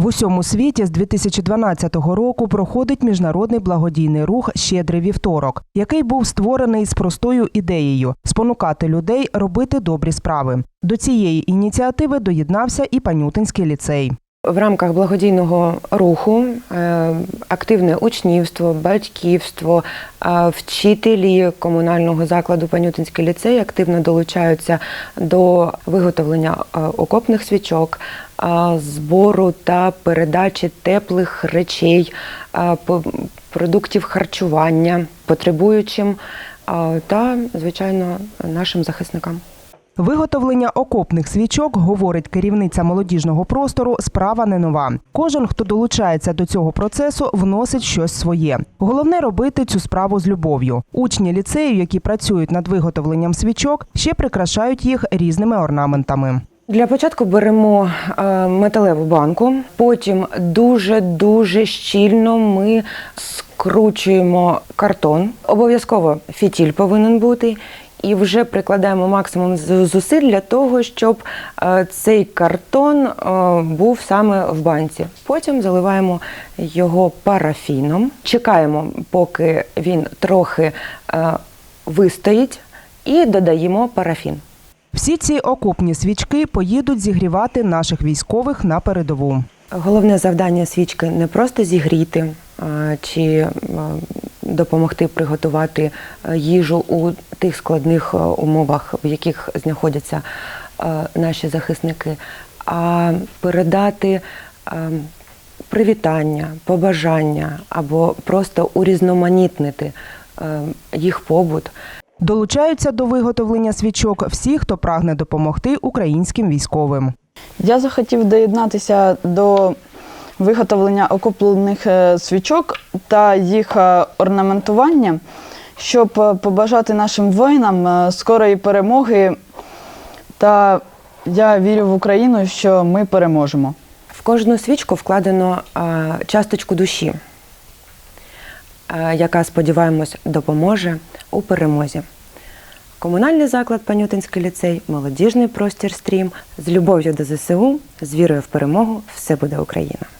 В усьому світі з 2012 року проходить міжнародний благодійний рух Щедрий вівторок, який був створений з простою ідеєю спонукати людей робити добрі справи. До цієї ініціативи доєднався і Панютинський ліцей. В рамках благодійного руху е, активне учнівство, батьківство, е, вчителі комунального закладу Панютинський ліцей активно долучаються до виготовлення е, окопних свічок, збору та передачі теплих речей, продуктів харчування потребуючим та, звичайно, нашим захисникам. Виготовлення окопних свічок, говорить керівниця молодіжного простору, справа не нова. Кожен, хто долучається до цього процесу, вносить щось своє. Головне робити цю справу з любов'ю. Учні ліцею, які працюють над виготовленням свічок, ще прикрашають їх різними орнаментами. Для початку беремо е, металеву банку, потім дуже дуже щільно ми скручуємо картон. Обов'язково фітіль повинен бути. І вже прикладаємо максимум зусиль для того, щоб е, цей картон е, був саме в банці. Потім заливаємо його парафіном, чекаємо, поки він трохи е, вистоїть, і додаємо парафін. Всі ці окопні свічки поїдуть зігрівати наших військових на передову. Головне завдання свічки не просто зігріти чи допомогти приготувати е, їжу у тих складних е, умовах, в яких знаходяться е, наші захисники, а передати привітання, побажання або просто урізноманітнити їх побут. Долучаються до виготовлення свічок всі, хто прагне допомогти українським військовим. Я захотів доєднатися до виготовлення окоплених е, свічок та їх е, орнаментування, щоб е, побажати нашим воїнам скорої перемоги. Та я вірю в Україну, що ми переможемо. В кожну свічку вкладено часточку душі, яка, сподіваємось, допоможе у перемозі. Комунальний заклад Панютинський ліцей, молодіжний простір стрім з любов'ю до ЗСУ, з вірою в перемогу. Все буде Україна.